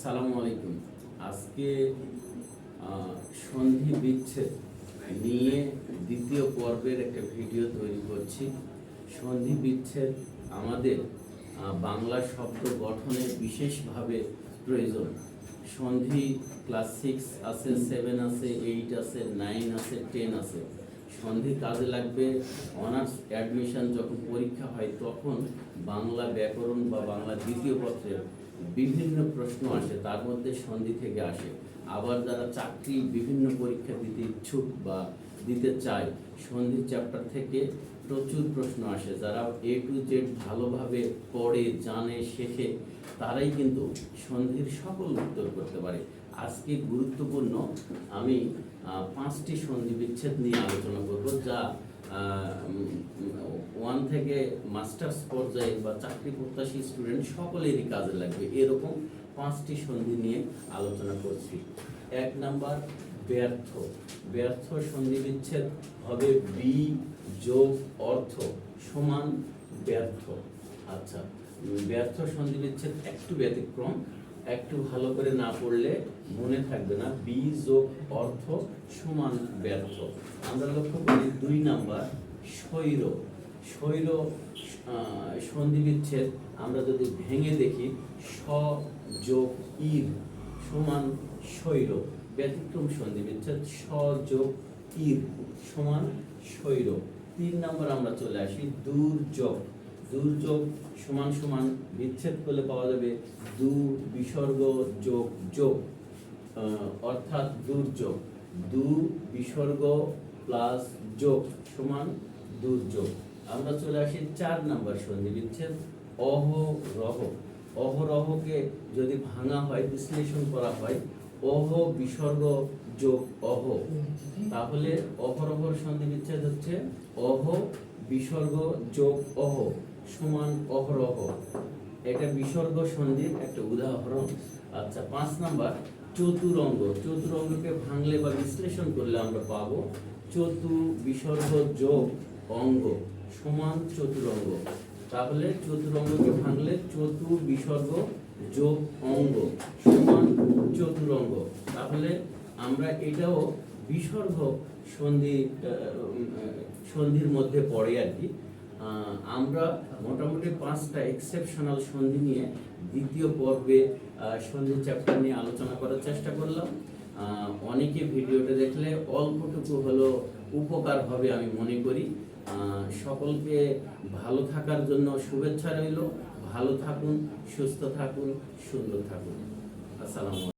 সালামু আলাইকুম। আজকে সন্ধি বিচ্ছেদ নিয়ে দ্বিতীয় পর্বের একটা ভিডিও তৈরি করছি। সন্ধি বিচ্ছেদ আমাদের বাংলা শব্দ গঠনে বিশেষভাবে প্রয়োজন। সন্ধি ক্লাস সিক্স আছে সেভেন আছে এইট আছে নাইন আছে টেন আছে। সন্ধি কাজে লাগবে। অনার্স অ্যাডমিশন যখন পরীক্ষা হয়, তখন বাংলা ব্যাকরণ বা বাংলা দ্বিতীয় পত্রের বিভিন্ন প্রশ্ন আসে, তার মধ্যে সন্ধি থেকে আসে। আবার যারা চাকরি বিভিন্ন পরীক্ষা দিতে ইচ্ছুক বা দিতে চাই সন্ধি চ্যাপ্টার থেকে প্রচুর প্রশ্ন আসে। যারা এ টু জেড ভালোভাবে পড়ে, জানে, শেখে, তারাই কিন্তু সন্ধির সকল উত্তর করতে পারে। আজকে গুরুত্বপূর্ণ আমি পাঁচটি সন্ধি বিচ্ছেদ নিয়ে আলোচনা করব যা ওয়ান থেকে মাস্টার্স পর্যায়ে বা চাকরি প্রত্যাশী স্টুডেন্ট সকলেরই কাজে লাগবে। এরকম পাঁচটি সন্ধি নিয়ে আলোচনা করছি। এক নাম্বার ব্যর্থ। ব্যর্থ সন্ধি বিচ্ছেদ হবে বি যোগ অর্থ সমান ব্যর্থ। আচ্ছা ব্যর্থ সন্ধি বিচ্ছেদ একটু ব্যতিক্রম একটু ভালো করে না পড়লে মনে থাকবে না। বি যোগ অর্থ সমান ব্যর্থ। আমরা লক্ষ্য করি দুই নাম্বার স্বৈর। আহ, সন্ধি বিচ্ছেদ আমরা যদি ভেঙে দেখি স যোগ ইর সমান স্বৈর। ব্যতিক্রম সন্ধি বিচ্ছেদ স যোগ ইর সমান স্বৈর তিন নম্বর আমরা চলে আসি দুর্যোগ। দুর্যোগ সমান সমান বিচ্ছেদ করলে পাওয়া যাবে দু বিসর্গ যোগ যোগ অর্থাৎ দুর্যোগ। দু বিসর্গ প্লাস যোগ সমান দুর্যোগ। আমরা চলে আসি চার নাম্বার সন্ধি, বিচ্ছেদ অহরহ। অহরহকে যদি ভাঙা হয়, বিশ্লেষণ করা হয় অহ বিসর্গ যোগ অহ। তাহলে অহরহর সন্ধি বিচ্ছেদ হচ্ছে অহ বিসর্গ যোগ অহ সমান অহরহ। এটা বিসর্গ সন্ধির একটা উদাহরণ। আচ্ছা পাঁচ নাম্বার, চতুরঙ্গ। চতুরঙ্গকে ভাঙলে বা বিশ্লেষণ করলে আমরা পাবো চতু বিসর্গ যোগ অঙ্গ সমান চতুরঙ্গ। তাহলে চতুরঙ্গকে ভাঙলে চতু বিসর্গ যোগ অঙ্গ সমান চতুরঙ্গ। তাহলে আমরা এটাও বিসর্গ সন্ধি সন্ধির মধ্যে পড়ে আর কি। আমরা মোটামুটি পাঁচটা এক্সেপশনাল সন্ধি নিয়ে দ্বিতীয় পর্বে সন্ধি চ্যাপ্টার নিয়ে আলোচনা করার চেষ্টা করলাম। অনেকে ভিডিওটা দেখলে অল্পটুকু হলো উপকার হবে আমি মনে করি। সকলকে ভালো থাকার জন্য শুভেচ্ছা রইল। ভালো থাকুন সুস্থ থাকুন সুন্দর থাকুন। আসসালামু